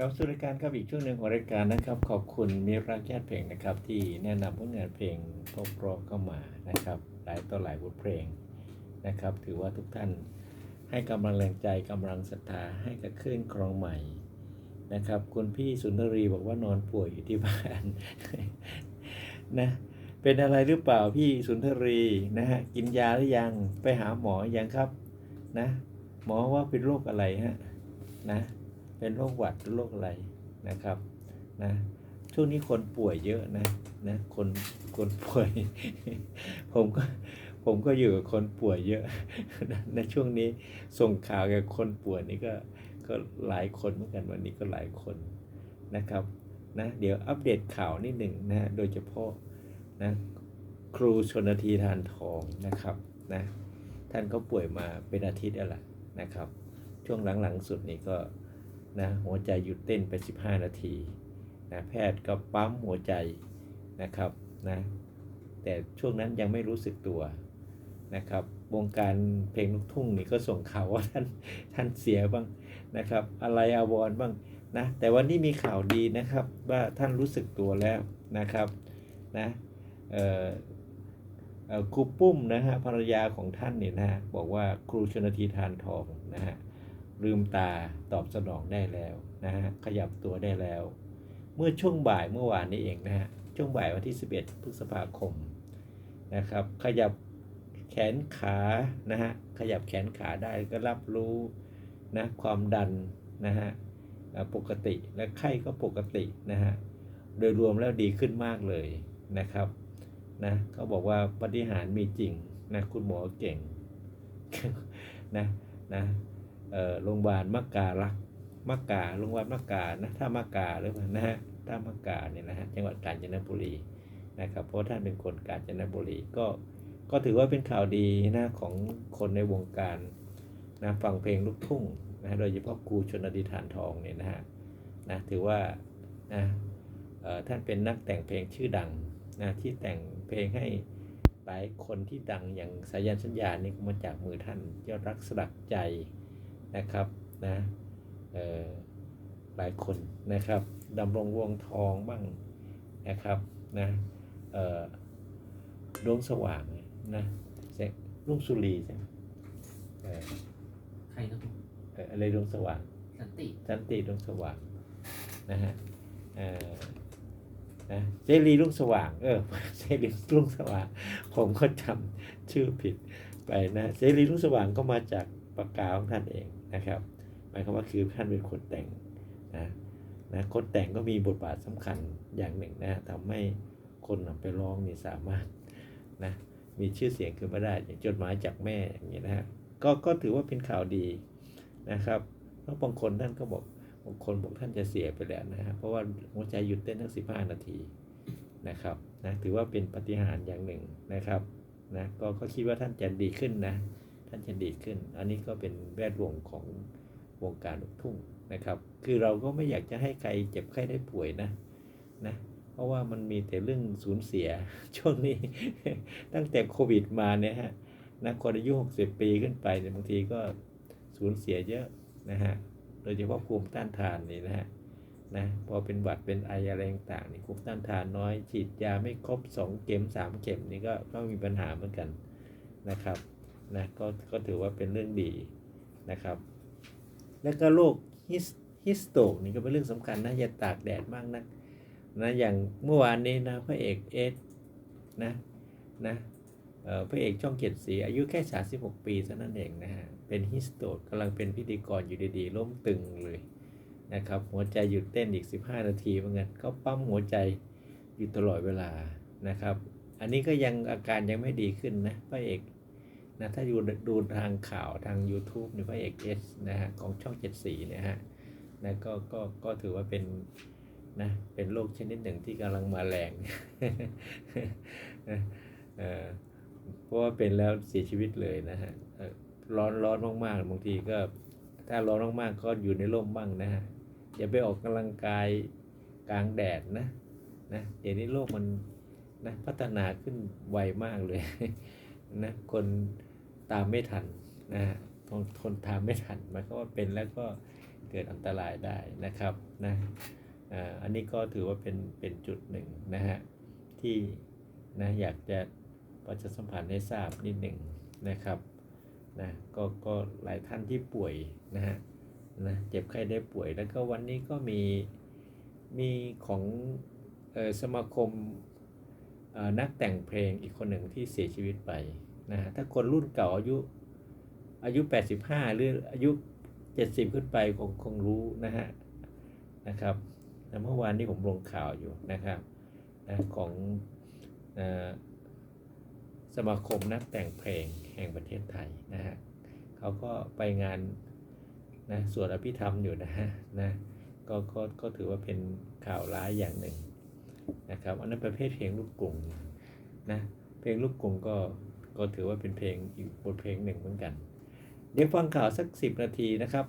ครับสู่รายการครับอีกช่วงหนึ่งของรายการนะครับ ขอบคุณมิรักญาติเพลงนะครับ ที่แนะนำผลงานเพลงเพราะๆเข้ามานะครับ หลายต่อหลายบทเพลงนะครับ ถือว่าทุกท่านให้กำลังแรงใจกำลังศรัทธาให้กับคลื่นครองใหม่นะครับ คุณพี่สุนทรีบอกว่านอนป่วยอยู่ที่บ้านนะเป็นอะไรหรือเปล่าพี่สุนทรีนะฮะกินยาหรือยังไปหาหมอยังครับนะหมอว่าเป็นโรคอะไรฮะนะ เป็นโรคหวัดหรือโรคอะไรนะครับนะช่วงนี้คนป่วยเยอะนะนะคนคนป่วย ผมก็ผมก็อยู่กับคนป่วยเยอะในช่วงนี้ส่งข่าวกับคนป่วยนี่ก็ก็หลายคนเหมือนกันวันนี้ก็หลายคนนะครับนะเดี๋ยวอัปเดตข่าวนิดหนึ่งนะโดยเฉพาะนะครูชนทีทานทองนะครับนะท่านก็ป่วยมาเป็นอาทิตย์แล้วล่ะนะครับ ช่วงหลังๆสุดนี่ก็ นะหัวใจหยุดเต้นไป 15 นาทีนะแพทย์ก็ปั๊มหัวใจนะครับนะแต่ช่วงนั้นยังไม่รู้สึกตัวนะครับวงการเพลงลูกทุ่งนี่ก็ส่งข่าวว่าท่านท่านเสียบ้างนะครับ อะไรอาวรบ้างนะแต่วันนี้มีข่าวดีนะครับว่าท่านรู้สึกตัวแล้วนะครับนะเอ่อครูปุ้มนะฮะภรรยาของท่านเนี่ยนะฮะบอกว่าครูชนทีทานทองนะฮะ ลืมตาตอบสนองได้แล้วนะฮะขยับตัวได้แล้ว เมื่อช่วงบ่ายเมื่อวานนี้เองนะฮะช่วงบ่ายวันที่ 11 พฤษภาคมนะครับ ขยับแขนขานะฮะขยับแขนขาได้ก็รับรู้นะความดันนะฮะปกติและไข้ก็ปกตินะฮะโดยรวมแล้วดีขึ้นมากเลยนะครับนะเขาบอกว่าปฏิหารมีจริงนะคุณหมอเก่งนะนะ โรงพยาบาลมักการักมักกาโรงพยาบาลมักกานะถ้ามักกาหรือเปล่านะฮะถ้ามักกาเนี่ยนะฮะจังหวัดกาญจนบุรีนะครับเพราะท่านเป็นคนกาญจนบุรีก็ก็ถือว่าเป็นข่าวดีนะของคนในวงการนะฟังเพลงลูกทุ่งนะโดยเฉพาะครูชนดีฐานทองเนี่ยนะฮะนะถือว่านะเอ่อท่านเป็นนักแต่งเพลงชื่อดังนะที่แต่งเพลงให้หลายคนที่ดังอย่างสายันสัญญานี่ก็มาจากมือท่านยอดรักสลักใจ นะครับนะเอ่อหลายคนนะครับดำรงวงทองบ้างนะครับนะเอ่อดวงสว่างนะแสงรุ่งสุรีใช่ไหมเอ่อใครครับผมเอ่ออะไรดวงสว่างสันติสันติดวงสว่างนะฮะเอ่อนะเสรีรุ่งสว่าง เออเสรีรุ่งสว่าง ผมก็จำชื่อผิดไปนะเสรีรุ่งสว่างก็มาจากปากกาของท่านเอง นะครับหมายความว่าคือท่านเป็นคนแต่งนะนะคนแต่งก็มีบทบาทสำคัญอย่างหนึ่งนะทำให้คนนำไปร้องนี่สามารถนะมีชื่อเสียงขึ้นมาได้อย่างจดหมายจากแม่อย่างนี้นะฮะก็ก็ถือว่าเป็นข่าวดีนะครับเพราะบางคนท่านก็บอกบางคนบอกท่านจะเสียไปแล้วนะฮะเพราะว่าหัวใจหยุดเต้นทั้ง 15 นาทีนะครับนะถือว่าเป็นปฏิหารอย่างหนึ่งนะครับนะก็ก็คิดว่าท่านจะดีขึ้นนะ ท่านจะดีขึ้น อันนี้ก็เป็นแวดวงของวงการลูกทุ่งนะครับ คือเราก็ไม่อยากจะให้ใครเจ็บไข้ได้ป่วยนะนะเพราะว่ามันมีแต่เรื่องสูญเสียช่วงนี้ ตั้งแต่โควิดมาเนี่ยฮะนะคนอายุ 60 ปีขึ้นไปเนี่ยบางทีก็สูญเสียเยอะนะฮะโดยเฉพาะภูมิต้านทานนี่นะฮะนะพอเป็นหวัดเป็นไออะไรต่างๆนี่ภูมิต้านทานน้อยฉีดยาไม่ครบ 2 เข็ม 3 เข็มนี่ก็ก็มีปัญหาเหมือนกันนะครับ นะก็ก็ถือว่าเป็นเรื่องดีนะครับ แล้วก็โรคฮิสฮิสโตกนี่ก็เป็นเรื่องสำคัญนะอย่าตากแดดมากนักนะอย่างเมื่อวานนี้นะพระเอกเอสนะนะเอ่อพระเอกช่องเกียรติศรีอายุแค่ 36 ปีเท่านั้นเองนะฮะเป็นฮิสโตกกำลังเป็นพิธีกรอยู่ดีๆล้มตึงเลยนะครับหัวใจหยุดเต้นอีก 15 นาทีเหมือนกันเขาปั๊มหัวใจอยู่ตลอดเวลานะครับ อันนี้ก็ยังอาการยังไม่ดีขึ้นนะพระเอก นะถ้าดูดูทางข่าวทาง YouTube นี่พระเอกเอสนะฮะของช่องเจ็ดสีเนี่ยฮะนะก็ก็ก็ถือว่าเป็นนะเป็นโรคชนิดหนึ่งที่กำลังมาแรงเพราะว่าเป็นแล้วเสียชีวิตเลยนะฮะร้อนร้อนมากๆบางทีก็ถ้าร้อนมากๆก็อยู่ในร่มบ้างนะฮะอย่าไปออกกำลังกายกลางแดดนะนะเดี๋ยวนี้โลกมันนะพัฒนาขึ้นไวมากเลย นะคนตามไม่ทันนะฮะทนทนตามไม่ทันหมายความว่าเป็นแล้วก็เกิดอันตรายได้นะครับนะอ่าอันนี้ก็ถือว่าเป็นเป็นจุดหนึ่งนะฮะที่นะอยากจะประชาสัมพันธ์ให้ทราบนิดหนึ่งนะครับนะก็ก็หลายท่านที่ป่วยนะฮะนะเจ็บไข้ได้ป่วยแล้วก็วันนี้ก็มีมีของออสมาคมออนักแต่งเพลงอีกคนหนึ่งที่เสียชีวิตไป นะฮะถ้าคนรุ่นเก่าอายุอายุ 85 หรืออายุ 70 ขึ้นไปคงคงรู้นะฮะนะครับเมื่อวานนี้ผมลงข่าวอยู่นะครับนะของเออสมาคมนักแต่งเพลงแห่งประเทศไทยนะฮะเขาก็ไปงานนะสวดอภิธรรมอยู่นะฮะนะก็ก็ก็ถือว่าเป็นข่าวร้ายอย่างหนึ่งนะครับอันนั้นประเภทเพลงลูกกรุงนะเพลงลูกกรุงก็ ก็ถือว่าเป็นเพลงอีกบทเพลงหนึ่งเหมือนกัน เดี๋ยวฟังข่าวสักสิบนาทีนะครับ